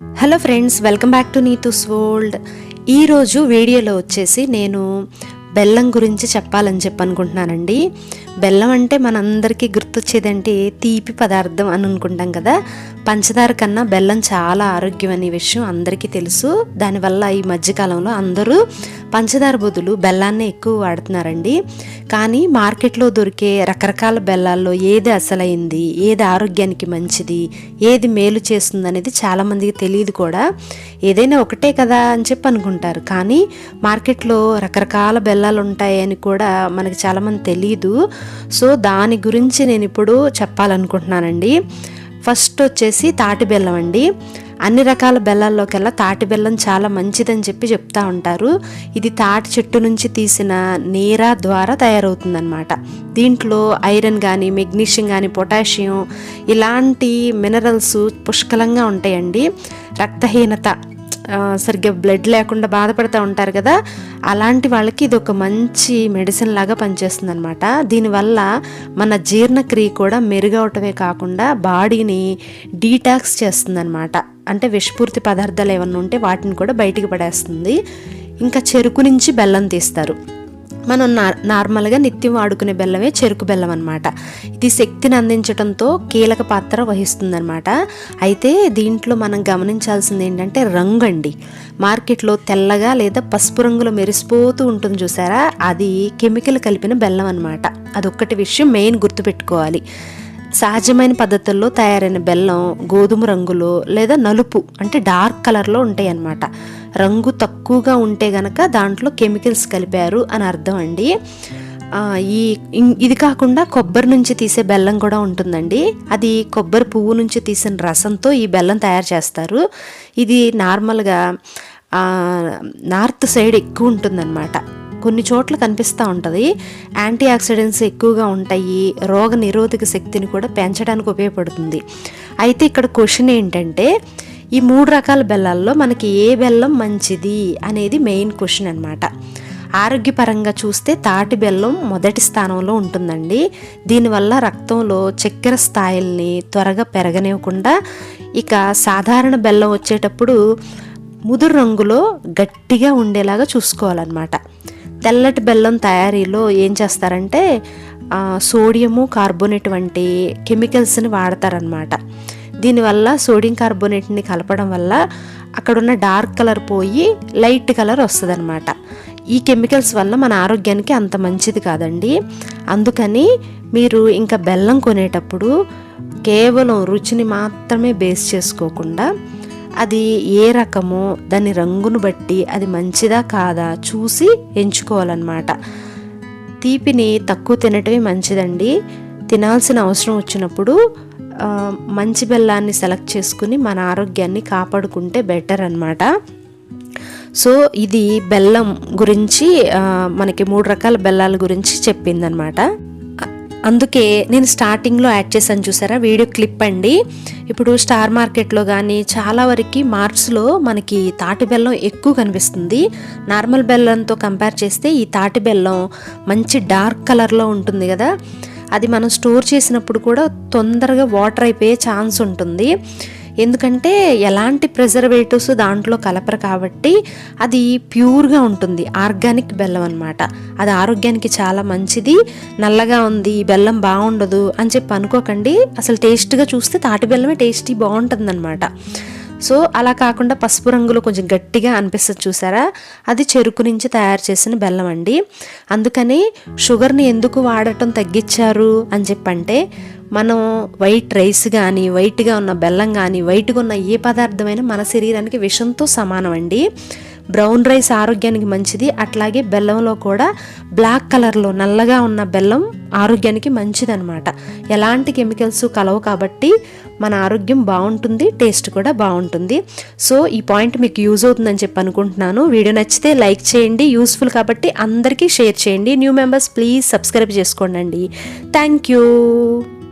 Hello friends welcome back to Neetu's world ఈరోజు వీడియోలో వచ్చేసి నేను బెల్లం గురించి చెప్పాలని చెప్పి అనుకుంటున్నానండి. బెల్లం అంటే మనందరికీ గుర్తొచ్చేదంటే తీపి పదార్థం అని అనుకుంటాం కదా. పంచదార కన్నా బెల్లం చాలా ఆరోగ్యం అనే విషయం అందరికీ తెలుసు. దానివల్ల ఈ మధ్యకాలంలో అందరూ పంచదార బదులు బెల్లాన్ని ఎక్కువ వాడుతున్నారండి. కానీ మార్కెట్లో దొరికే రకరకాల బెల్లాల్లో ఏది అసలైంది ఏది ఆరోగ్యానికి మంచిది ఏది మేలు చేస్తుంది అనేది చాలామందికి తెలియదు కూడా. ఏదైనా ఒకటే కదా అని చెప్పి అనుకుంటారు. కానీ మార్కెట్లో రకరకాల బెల్లం బెల్లాలు ఉంటాయని కూడా మనకి చాలామంది తెలియదు సో దాని గురించి నేను ఇప్పుడు చెప్పాలనుకుంటున్నానండి. ఫస్ట్ వచ్చేసి తాటి బెల్లం అండి. అన్ని రకాల బెల్లాల్లోకెల్లా తాటి బెల్లం చాలా మంచిదని చెప్పి చెప్తా ఉంటారు. ఇది తాటి చెట్టు నుంచి తీసిన నీర ద్వారా తయారవుతుందన్నమాట. దీంట్లో ఐరన్ కానీ మెగ్నీషియం కానీ పొటాషియం ఇలాంటి మినరల్స్ పుష్కలంగా ఉంటాయండి. రక్తహీనత సరిగ్గా బ్లడ్ లేకుండా బాధపడుతూ ఉంటారు కదా అలాంటి వాళ్ళకి ఇది ఒక మంచి మెడిసిన్ లాగా పనిచేస్తుంది అనమాట దీనివల్ల మన జీర్ణక్రియ కూడా మెరుగవటమే కాకుండా బాడీని డీటాక్స్ చేస్తుంది అనమాట అంటే విషపూర్తి పదార్థాలు ఏమన్నా ఉంటే వాటిని కూడా బయటికి పడేస్తుంది. ఇంకా చెరుకు నుంచి బెల్లం తీస్తారు. మనం నా నార్మల్గా నిత్యం వాడుకునే బెల్లమే చెరుకు బెల్లం అనమాట ఇది శక్తిని అందించడంతో కీలక పాత్ర వహిస్తుందన్నమాట. అయితే దీంట్లో మనం గమనించాల్సింది ఏంటంటే రంగు అండి. మార్కెట్లో తెల్లగా లేదా పసుపు రంగులో మెరిసిపోతూ ఉంటుంది చూసారా? అది కెమికల్ కలిపిన బెల్లం అనమాట అదొక్కటి విషయం మెయిన్ గుర్తుపెట్టుకోవాలి. సహజమైన పద్ధతుల్లో తయారైన బెల్లం గోధుమ రంగులో లేదా నలుపు అంటే డార్క్ కలర్లో ఉంటాయి అన్నమాట రంగు తక్కువగా ఉంటే గనక దాంట్లో కెమికల్స్ కలిపారు అని అర్థం అండి. ఈ ఇది కాకుండా కొబ్బరి నుంచి తీసే బెల్లం కూడా ఉంటుందండి. అది కొబ్బరి పువ్వు నుంచి తీసిన రసంతో ఈ బెల్లం తయారు చేస్తారు. ఇది నార్మల్గా నార్త్ సైడ్ ఎక్కువ ఉంటుందన్నమాట. కొన్ని చోట్ల కనిపిస్తూ ఉంటుంది. యాంటీ ఆక్సిడెంట్స్ ఎక్కువగా ఉంటాయి. రోగ నిరోధక శక్తిని కూడా పెంచడానికి ఉపయోగపడుతుంది. అయితే ఇక్కడ క్వశ్చన్ ఏంటంటే ఈ మూడు రకాల బెల్లాల్లో మనకి ఏ బెల్లం మంచిది అనేది మెయిన్ క్వశ్చన్ అనమాట ఆరోగ్యపరంగా చూస్తే తాటి బెల్లం మొదటి స్థానంలో ఉంటుందండి. దీనివల్ల రక్తంలో చక్కెర స్థాయిల్ని త్వరగా పెరగనివ్వకుండా ఇక సాధారణ బెల్లం వచ్చేటప్పుడు ముదురు రంగులో గట్టిగా ఉండేలాగా చూసుకోవాలన్నమాట. తెల్లటి బెల్లం తయారీలో ఏం చేస్తారంటే సోడియము కార్బోనేట్ వంటి కెమికల్స్ని వాడతారనమాట దీనివల్ల సోడియం కార్బోనేట్ని కలపడం వల్ల అక్కడున్న డార్క్ కలర్ పోయి లైట్ కలర్ వస్తుందన్నమాట. ఈ కెమికల్స్ వల్ల మన ఆరోగ్యానికి అంత మంచిది కాదండి. అందుకని మీరు ఇంకా బెల్లం కొనేటప్పుడు కేవలం రుచిని మాత్రమే బేస్ చేసుకోకుండా అది ఏ రకమో దాని రంగును బట్టి అది మంచిదా కాదా చూసి ఎంచుకోవాలన్నమాట. తీపిని తక్కువ తినటమే మంచిదండి. తినాల్సిన అవసరం వచ్చినప్పుడు మంచి బెల్లాన్ని సెలెక్ట్ చేసుకుని మన ఆరోగ్యాన్ని కాపాడుకుంటే బెటర్ అన్నమాట. సో ఇది బెల్లం గురించి మనకి మూడు రకాల బెల్లాల గురించి చెప్పిందనమాట అందుకే నేను స్టార్టింగ్లో యాడ్ చేశాను చూసారా? వీడియో క్లిప్ అండి. ఇప్పుడు స్టార్ మార్కెట్లో కానీ చాలా వరకు మార్క్స్లో మనకి తాటి బెల్లం ఎక్కువ కనిపిస్తుంది. నార్మల్ బెల్లంతో కంపేర్ చేస్తే ఈ తాటి బెల్లం మంచి డార్క్ కలర్లో ఉంటుంది కదా. అది మనం స్టోర్ చేసినప్పుడు కూడా తొందరగా వాటర్ అయిపోయే ఛాన్స్ ఉంటుంది. ఎందుకంటే ఎలాంటి ప్రిజర్వేటివ్స్ దాంట్లో కలపరు కాబట్టి అది ప్యూర్గా ఉంటుంది ఆర్గానిక్ బెల్లం అనమాట అది ఆరోగ్యానికి చాలా మంచిది నల్లగా ఉంది ఈ బెల్లం బాగుండదు అని చెప్పి అనుకోకండి. అసలు టేస్ట్గా చూస్తే తాటి బెల్లమే టేస్టీ బాగుంటుంది సో అలా కాకుండా పసుపు రంగులో కొంచెం గట్టిగా అనిపిస్తుంది చూసారా? అది చెరుకు నుంచి తయారు చేసిన బెల్లం అండి. అందుకని షుగర్ని ఎందుకు వాడటం తగ్గించారు అని చెప్పంటే మనం వైట్ రైస్ కానీ వైట్గా ఉన్న బెల్లం కానీ వైట్గా ఉన్న ఏ పదార్థమైనా మన శరీరానికి విషంతో సమానం అండి బ్రౌన్ రైస్ ఆరోగ్యానికి మంచిది. అట్లాగే బెల్లంలో కూడా బ్లాక్ కలర్లో నల్లగా ఉన్న బెల్లం ఆరోగ్యానికి మంచిదనమాట ఎలాంటి కెమికల్స్ కలవు కాబట్టి మన ఆరోగ్యం బాగుంటుంది టేస్ట్ కూడా బాగుంటుంది. సో ఈ పాయింట్ మీకు యూజ్ అవుతుందని చెప్పి అనుకుంటున్నాను. వీడియో నచ్చితే లైక్ చేయండి. యూస్ఫుల్ కాబట్టి అందరికీ షేర్ చేయండి. న్యూ మెంబర్స్ ప్లీజ్ సబ్స్క్రైబ్ చేసుకోండి థ్యాంక్ యూ.